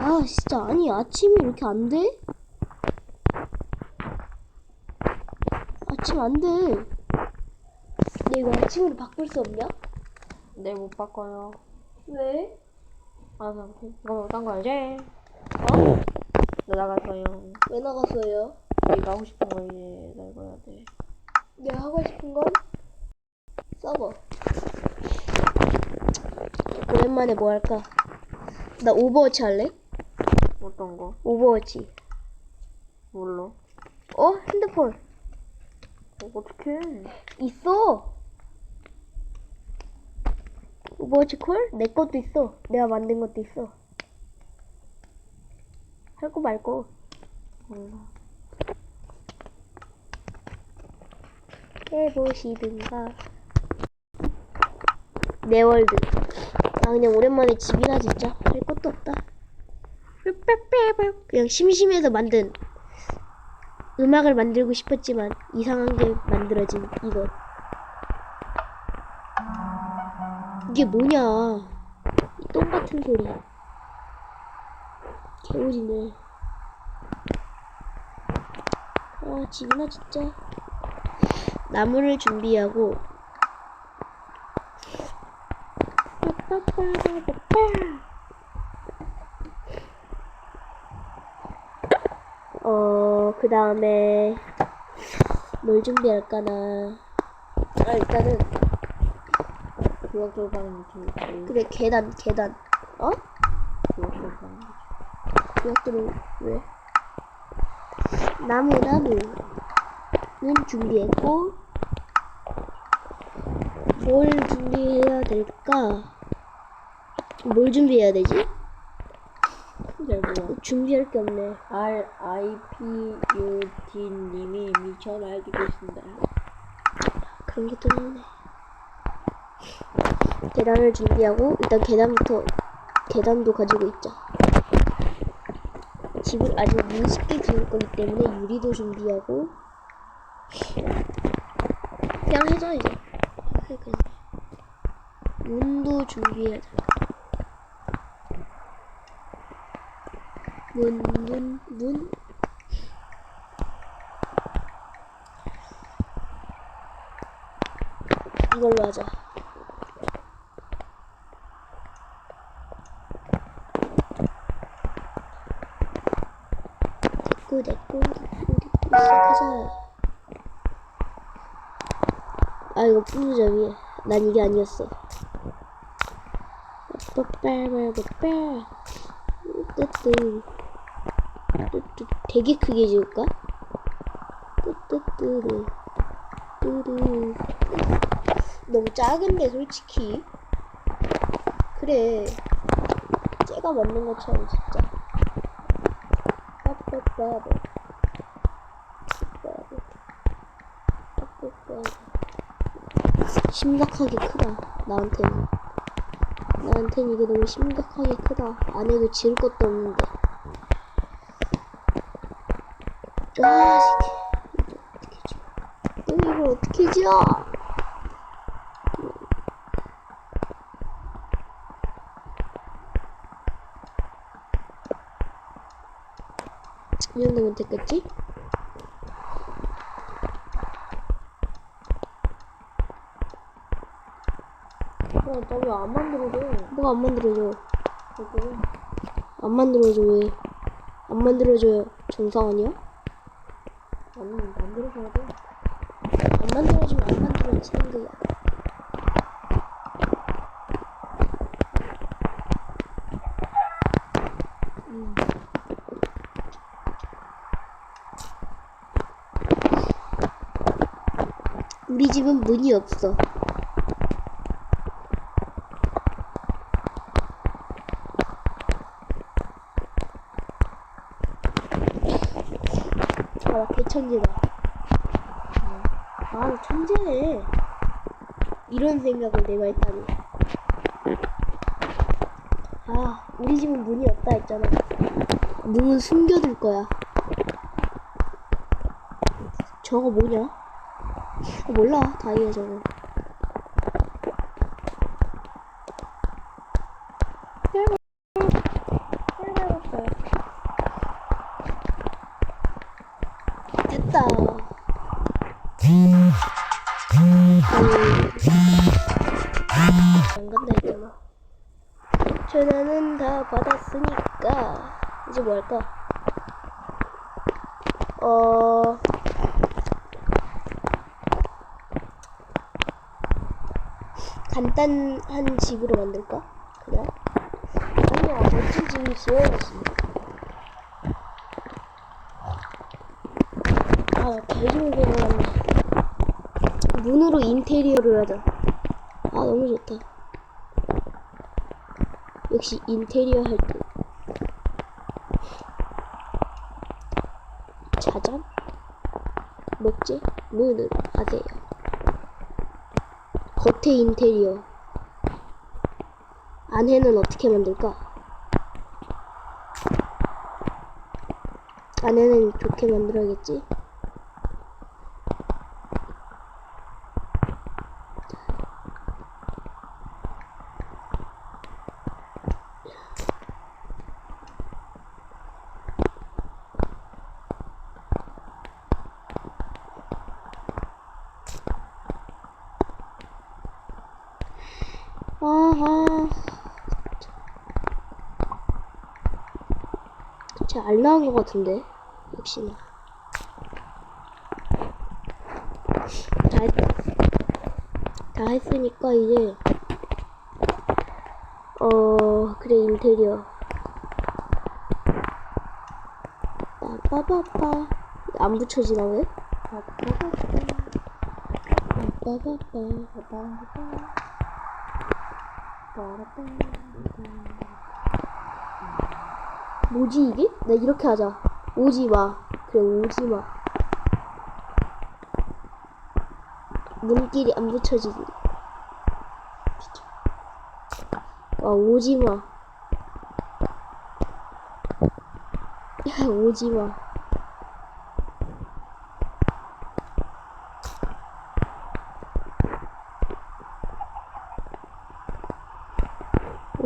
아 진짜 아니 아침이 이렇게 안 돼? 아침 안 돼. 내 이거 아침으로 바꿀 수 없냐? 네, 못 바꿔요. 왜? 아, 나 이거 딴 거야지. 어? 나 나갔어요. 왜 나갔어요? 네가 하고 싶은 거 이제 나 이거 해야 돼. 내가 하고 싶은 건 서버. 오랜만에 뭐 할까? 나 오버워치 할래? 어떤 거? 오버워치. 몰라. 어? 핸드폰 어, 어떡해. 있어. 오버워치 콜? 내 것도 있어. 내가 만든 것도 있어. 할 거 말고. 몰라. 해보시든가. 내 월드. 아 그냥 오랜만에 집이나 진짜 할 것도 없다. 그냥 심심해서 만든 음악을 만들고 싶었지만 이상한 게 만들어진 이거. 이게 뭐냐? 이 똥 같은 소리. 개오지네. 아 집이나 진짜. 나무를 준비하고 어, 그 다음에 뭘 준비할까나. 아, 일단은 구역 돌파는 재밌지. 그래 계단 계단. 어? 돌파는. 구역들은 왜? 나무 나무는 준비했고 뭘 준비해야 될까? 뭘 준비해야 되지? 잘 몰라. 준비할 게 없네. R I P U T 님이 미쳐 날뛰고 있습니다. 그런 게 또 있네. 계단을 준비하고 일단 계단부터 계단도 가지고 있자. 집을 아주 무식게 지을 거기 때문에 유리도 준비하고 그냥 해줘 이제. 해 그냥. 문도 준비하자. 문, 문, 문. 이걸로 하자. 됐고, 됐고, 됐고, 됐고, 시작하자. 아, 이거 부수자 위에. 난 이게 아니었어. 빠빠빠빠빠. 뜨뜨. 되게 크게 지을까? 뜨뜨뜨르. 뜨르. 너무 작은데 솔직히. 그래. 쟤가 맞는 것처럼 진짜. 빠빠빠바. 빠빠 빠빠빠 심각하게 크다 나한테는. 나한테는 이게 너무 심각하게 크다. 안에도 지을 것도 없는데 이걸 어떻게 이걸 어떻게 지어 이 정도면 됐겠지? 어, 나왜안 만들어줘? 뭐가 안 만들어져? 저거. 안 만들어줘 왜? 안 만들어줘요 정상 아니야? 아니, 만들어줘야 돼. 안 만들어주면 안 만들어지는 거야. 음. 우리 집은 문이 없어. 아, 나 개천재다. 아, 나 천재네. 이런 생각을 내가 했다니. 아, 우리 집은 문이 없다 했잖아. 문은 숨겨둘 거야. 저거 뭐냐? 어, 몰라, 다이아 저거. 다 받았으니까 이제 뭐 할까? 어 간단한 집으로 만들까? 그래? 아니야 멋진 집을 지어야지. 아 개좋은 생각났네. 문으로 인테리어를 하자. 아 너무 좋다. 역시 인테리어 할 때. 자전? 목재? 문을 하세요. 겉에 인테리어. 안에는 어떻게 만들까? 안에는 좋게 만들어야겠지? 아하. 잘안 나온 것 같은데. 역시나. 다 했, 다 했으니까 이제, 어, 그래, 인테리어. 빠빠빠빠. 안 붙여지나, 왜? 빠빠빠빠. 뭐지 이게? 나 이렇게 하자. 오지 마. 그래 오지 마. 문길이 안 붙여지지. 아 오지 마. 야 오지 마.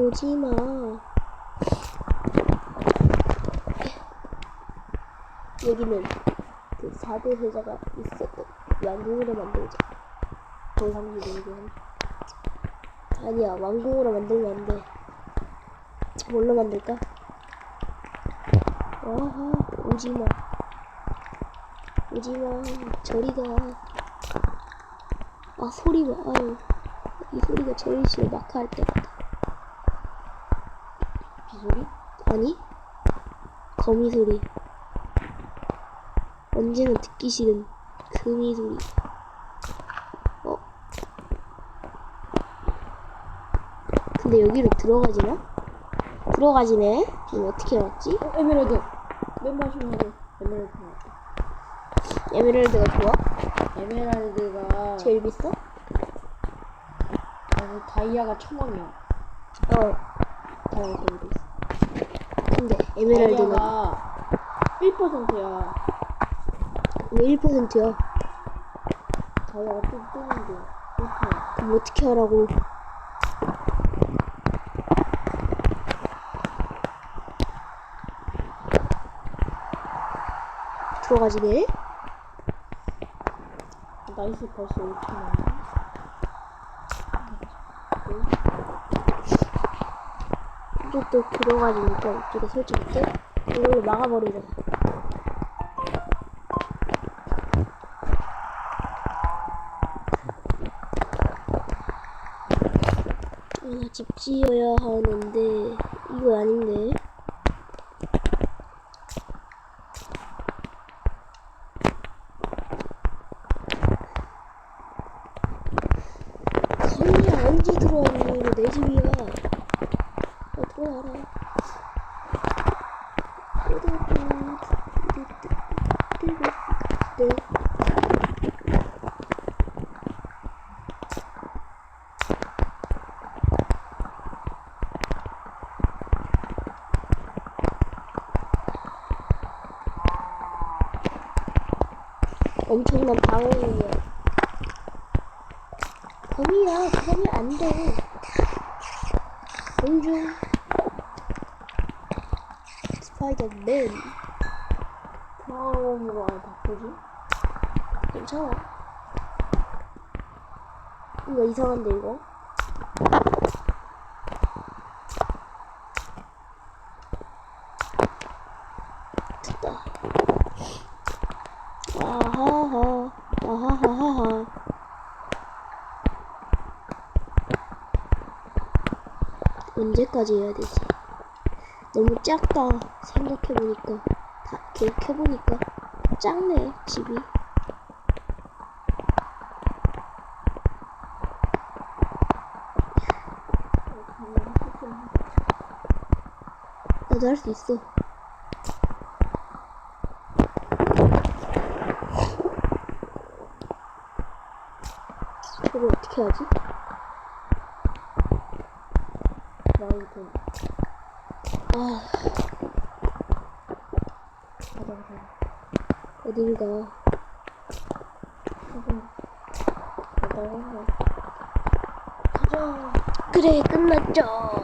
오지 마. 여기는 그 4대 회자가 있었던 왕궁으로 만들자. 조상기 놀기 아니야, 왕궁으로 만들면 안 돼. 뭘로 만들까? 아하, 오지 마. 오지 마, 저리 가. 아, 소리 봐, 아유. 이 소리가 제일 싫어, 마크 할 때마다. 비소리? 아니? 거미 소리. 언제나 듣기 싫은 금이 소리. 어? 근데 여기로 들어가지나? 들어가지네? 이거 어떻게 왔지? 어, 에메랄드 맨 마지막에 에메랄드 나왔다 에메랄드가 좋아? 에메랄드가 제일 비싸? 아니 다이아가 천 원이야 어. 다이아가 제일 비싸 근데 에메랄드는 다이아가 1%야 왜 1%야? 다이아가 좀 뜨는데 1%야 그럼 어떻게 하라고? 들어가지네? 나이스 벌써 5천 원 이쪽도 들어가지니까 이쪽에 설치할게. 이걸로 막아버리자. 아, 나집 지어야 하는데, 이거 아닌데. 거미야, 언제 들어왔니? 이거 내 집이야. 어, 들어와라. 네. 엄청난 방어이야. 거미야, 그러면 안 돼. 공중 스파이더맨 처음으로 안 바꾸지? 괜찮아 이거 이상한데 이거 됐다. 아하하, 아하하하하. 언제까지 해야 되지? 너무 작다. 생각해보니까. 다 기억해보니까. 작네, 집이. 나도 할 수 있어. 이거 어떻게 하지? 나이도 아, 가자 가자. 어딜 가. 가자 가자. 가자. 그래, 끝났죠.